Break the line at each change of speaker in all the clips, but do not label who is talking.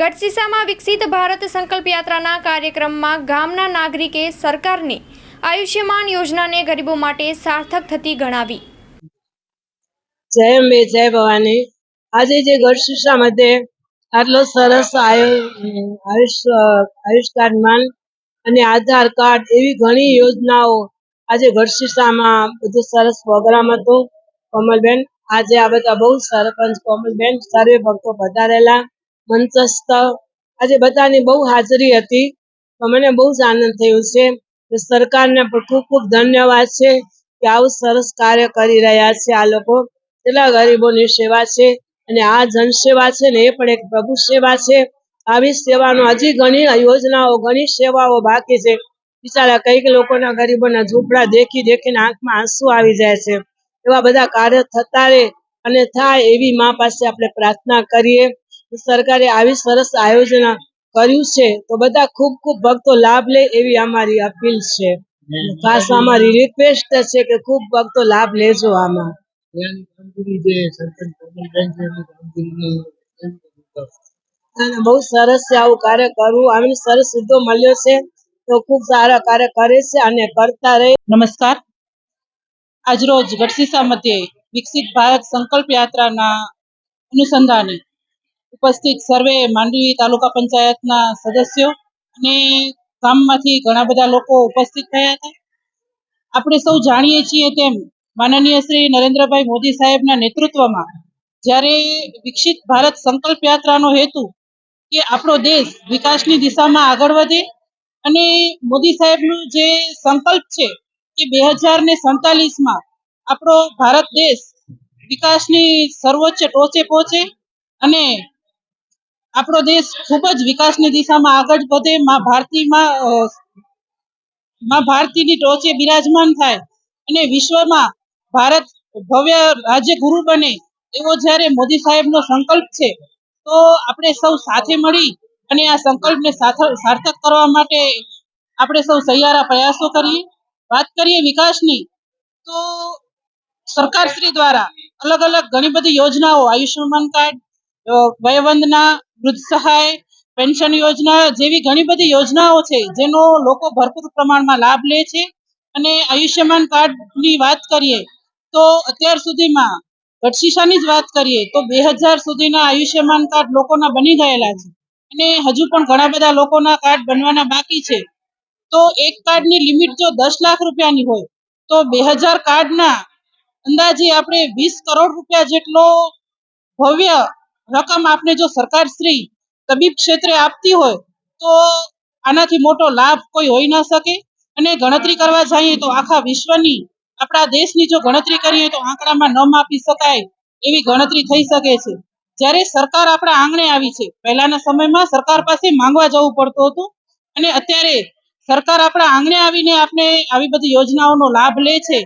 ગઢસીસામાં વિકસિત ભારત સંકલ્પ યાત્રાના કાર્યક્રમમાં ગામના નાગરિકે સરકારની આયુષ્યમાન યોજનાને ગરીબો માટે સાર્થક થતી ગણાવી.
જય અંબે, જય ભવાની. આજે જે ગઢસીસા મધ્યે આટલો સરસ આયુ, આયુષ આયુષ કાર્ડમાન અને આધાર કાર્ડ એવી ઘણી યોજનાઓ આજે ગઢશીશામાં બધું સરસ પ્રોગ્રામ હતો. કોમલબેન, આજે આ બધા બહુ સરપંચ કોમલબેન, સર્વે ભક્તો પધારેલા. મંચસ્થ. આજે બધાની બહુ હાજરી હતી મને બહુ જ આનંદ થયો છે સરકારને પણ ખૂબ ખૂબ ધન્યવાદ છે કે આવું સરસ કાર્ય કરી રહ્યા છે આ લોકો. કેટલા ગરીબોની સેવા છે અને આ જનસેવા છે ને એ પણ એક પ્રભુ સેવા છે. આવી સેવાનો હજી ઘણી યોજનાઓ, ઘણી સેવાઓ બાકી છે. બિચારા કંઈક લોકોના ગરીબોના ઝૂંપડા દેખી દેખીને આંખમાં આંસુ આવી જાય છે. એવા બધા કાર્ય થતા રહે અને થાય એવી મા પાસે આપણે પ્રાર્થના કરીએ. સરકારે આવી સરસ આયોજન કર્યું છે. તો બધા ખૂબ ખૂબ ભક્તો લાભ લે એવી અમારી અપીલ છે. ખાસ અમારી રિક્વેસ્ટ છે કે ખૂબ ભક્તો લાભ લેજો આમાં. બહુ સરસ છે આવું કાર્ય કરવું. આમને સરસ સીધો મળ્યો છે. તો ખૂબ સારા કાર્ય કરે છે અને કરતા રહે.
નમસ્કાર. આજરોજ ગઢસીસા મધ્યે વિકસિત ભારત સંકલ્પ યાત્રાના અનુસંધાને ઉપસ્થિત સર્વે માંડવી તાલુકા પંચાયતના સદસ્યો અને ગામમાંથી ઘણા બધા લોકો ઉપસ્થિત થયા હતા. આપણે સૌ જાણીએ છીએ તેમ માનનીય શ્રી નરેન્દ્રભાઈ મોદી સાહેબના નેતૃત્વમાં જ્યારે વિકસિત ભારત સંકલ્પ યાત્રાનો હેતુ કે આપણો દેશ વિકાસની દિશામાં આગળ વધે અને મોદી સાહેબનું જે સંકલ્પ છે કે બે હજાર ને સંતાલીસમાં આપણો ભારત દેશ વિકાસની સર્વોચ્ચ ટોચે પહોંચે અને આપણો દેશ ખૂબ જ વિકાસની દિશામાં આગળ વધે, માં ભારતીમાં માં ભારતીની ટોચે બિરાજમાન થાય અને વિશ્વમાં ભારત ભવ્ય રાજ્ય ગુરુ બને, એવો જ્યારે મોદી સાહેબનો સંકલ્પ છે, તો આપણે સૌ સાથે મળી અને આ સંકલ્પને સાર્થક કરવા માટે આપણે સૌ સહિયારા પ્રયાસો કરીએ. વાત કરીએ વિકાસની, તો સરકારશ્રી દ્વારા અલગ અલગ ઘણી બધી યોજનાઓ, આયુષ્યમાન કાર્ડ વયવંદના વૃદ્ધ સહાય પેન્શન યોજના જેવી ઘણી બધી યોજનાઓ છે, જેનો લોકો ભરપૂર પ્રમાણમાં લાભ લે છે. અને આયુષ્યમાન કાર્ડની વાત કરીએ, તો અત્યાર સુધીમાં ગઢશીશાની જ વાત કરીએ, તો બે હજાર સુધીના આયુષ્યમાન કાર્ડ લોકોના બની ગયેલા છે. અને હજુ પણ ઘણા બધા લોકોના કાર્ડ બનવાના બાકી છે. તો એક કાર્ડની લિમિટ જો દસ લાખ રૂપિયાની હોય, તો બે હજાર કાર્ડના અંદાજે આપણે વીસ કરોડ રૂપિયા જેટલો ભવ્ય રકમ આપને જો સરકાર શ્રી તબીબ ક્ષેત્રે આપતી હોય, તો આનાથી મોટો લાભ કોઈ હોઈ ન શકે. અને ગણતરી કરવા જઈએ તો આખા વિશ્વની, આપણા દેશની જો ગણતરી કરીએ તો આંકડામાં ન માપી શકાય એવી ગણતરી થઈ શકે છે. જ્યારે સરકાર આપણા આંગણે આવી છે, પહેલાના સમયમાં સરકાર પાસે માંગવા જવું પડતું હતું. અને અત્યારે સરકાર આપણા આંગણે આવીને આપણે આવી બધી યોજનાઓનો લાભ લે છે.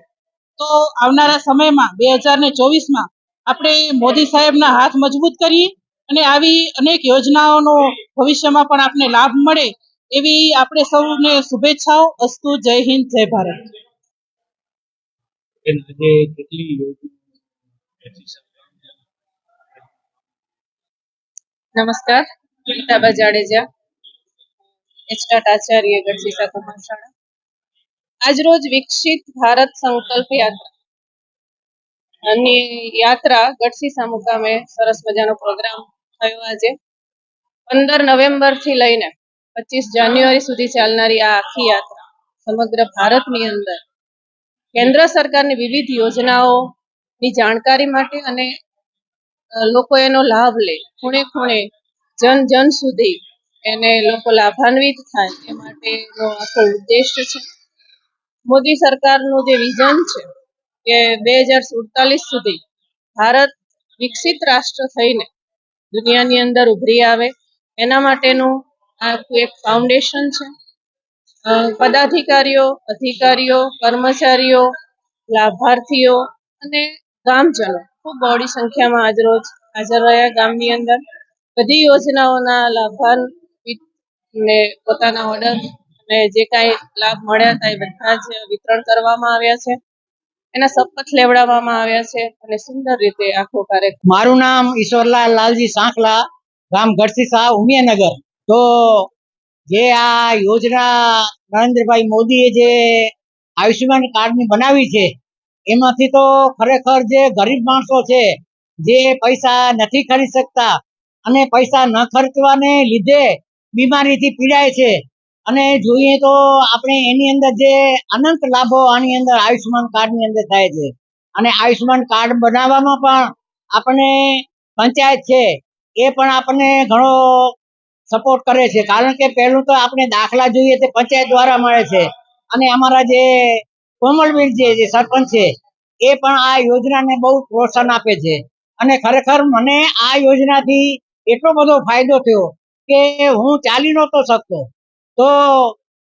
તો આવનારા સમયમાં, બે હજાર ને ચોવીસમાં આપણે મોદી સાહેબના હાથ મજબૂત કરીએ અને આવી અનેક યોજનાઓનો ભવિષ્યમાં પણ આપને લાભ મળે એવી આપણે સૌને શુભેચ્છાઓ. અસ્તુ જય હિન્દ જય ભારત.
નમસ્કાર ગીતાબા જાડેજા એચટાટ આચાર્ય ગઢસીસા કુમાર શાળા આજરોજ વિકસિત ભારત સંકલ્પ યાત્રા. અને યાત્રા ગઢસીસા મુકામે સરસ મજાનો પ્રોગ્રામ થયો આજે. પંદર નવેમ્બરથી લઈને પચીસ જાન્યુઆરી સુધી ચાલનારી આ આખી યાત્રા સમગ્ર ભારતની અંદર કેન્દ્ર સરકારની વિવિધ યોજનાઓની જાણકારી માટે અને લોકો એનો લાભ લે. ખૂણે ખૂણે જન જન સુધી એને લોકો લાભાન્વિત થાય. એ માટેનો આખો ઉદ્દેશ છે. મોદી સરકારનું જે વિઝન છે કે બે હજાર સુડતાલીસ સુધી ભારત વિકસિત રાષ્ટ્ર થઈને દુનિયાની અંદર ઉભરી આવે. એના માટેનું આ એક ફાઉન્ડેશન છે. પદાધિકારીઓ, અધિકારીઓ, કર્મચારીઓ, લાભાર્થીઓ અને ગામજનો ખૂબ બહોળી સંખ્યામાં આજરોજ હાજર રહ્યા ગામની અંદર. બધી યોજનાઓના લાભાન્વિત ને પોતાના ઓર્ડર અને જે કાંઈ લાભ મળ્યા હતા એ બધા જ વિતરણ કરવામાં આવ્યા છે. એના શપથ લેવડાવવામાં આવ્યા છે અને સુંદર રીતે આખો કાર્યક્રમ
મારું નામ ઈશ્વરલાલ લાલજી સાંખલા, ગામ ગઢસીસા ઉમિયાનગર. તો જે આ યોજના નરેન્દ્રભાઈ મોદીએ જે આયુષ્યમાન કાર્ડની બનાવી છે, એમાંથી તો ખરેખર જે ગરીબ માણસો છે, જે પૈસા નથી ખરીદી શકતા અને પૈસા ન ખર્ચવાને લીધે બીમારીથી પીડાય છે અને જોઈએ તો આપણે એની અંદર જે અનંત લાભો આની અંદર આયુષ્યમાન કાર્ડની અંદર થાય છે. અને આયુષ્યમાન કાર્ડ બનાવવામાં પણ આપણને પંચાયત છે, એ પણ આપણને ઘણો સપોર્ટ કરે છે. કારણ કે પહેલું તો આપણે દાખલા જોઈએ તે પંચાયત દ્વારા મળે છે. અને અમારા જે કોમલવીર જે સરપંચ છે, એ પણ આ યોજનાને બહુ પ્રોત્સાહન આપે છે. અને ખરેખર મને આ યોજનાથી એટલો બધો ફાયદો થયો કે હું ચાલી નહોતો શકતો. તો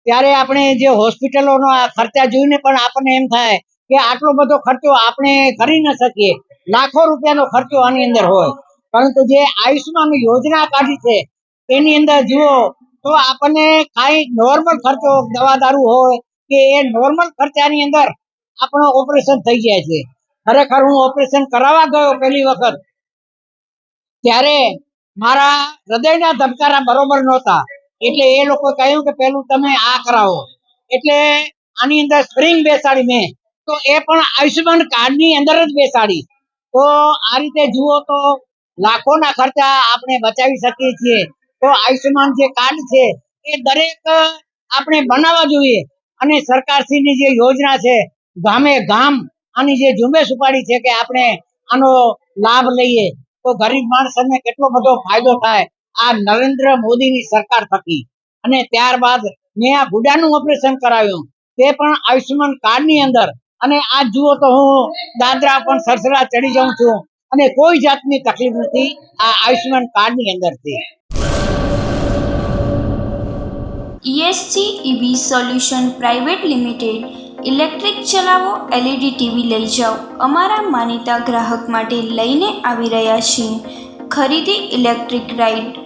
ત્યારે આપણે જે હોસ્પિટલોનો આ ખર્ચા જોઈને પણ આપણને એમ થાય કે આટલો બધો ખર્ચો આપણે કરી ન શકીએ. લાખો રૂપિયાનો ખર્ચો આની અંદર હોય. પરંતુ જે આયુષ્યમાન યોજના કાઢી છે, એની અંદર જુઓ તો આપણને કાંઈ નોર્મલ ખર્ચો દવા દારૂ હોય કે એ નોર્મલ ખર્ચાની અંદર આપણો ઓપરેશન થઈ જાય છે. ખરેખર હું ઓપરેશન કરાવવા ગયો પહેલી વખત, ત્યારે મારા હૃદયના ધબકારા બરોબર નહોતા. એટલે એ લોકો કહ્યું કે પેલું તમે આ કરાવો. એટલે આની અંદર સ્પ્રિંગ બેસાડી મેં. તો એ પણ આયુષ્યમાન કાર્ડની અંદર જ બેસાડી. તો આ રીતે જુઓ તો લાખોના ખર્ચા આપણે બચાવી શકીએ છીએ. તો આયુષ્યમાન જે કાર્ડ છે, એ દરેક આપણે બનાવવા જોઈએ. અને સરકારશ્રીની જે યોજના છે, ગામે ગામ આની જે ઝુંબેશ ઉપાડી છે કે આપણે આનો લાભ લઈએ, તો ગરીબ માણસને કેટલો બધો ફાયદો થાય. આ નરેન્દ્ર મોદીની સરકાર થકી. અને ત્યારબાદ મેં આ ગુડાનું ઓપરેશન કરાવ્યું તે પણ આયુષ્યમાન કાર્ડની અંદર. અને આ જુઓ તો હું દાદરા પણ સરસરા ચડી જાઉં છું. અને કોઈ જાતની તકલીફ નથી આ આયુષ્યમાન કાર્ડની અંદરથી.
ESG EV solution private limited electric ચલાવો એલઈડી ટીવી લઈ જાઓ. અમારા માનીતા ગ્રાહક માટે લઈને આવી રહ્યા છીએ. ખરીદી ઇલેક્ટ્રિક રાઇડ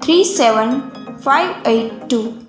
37582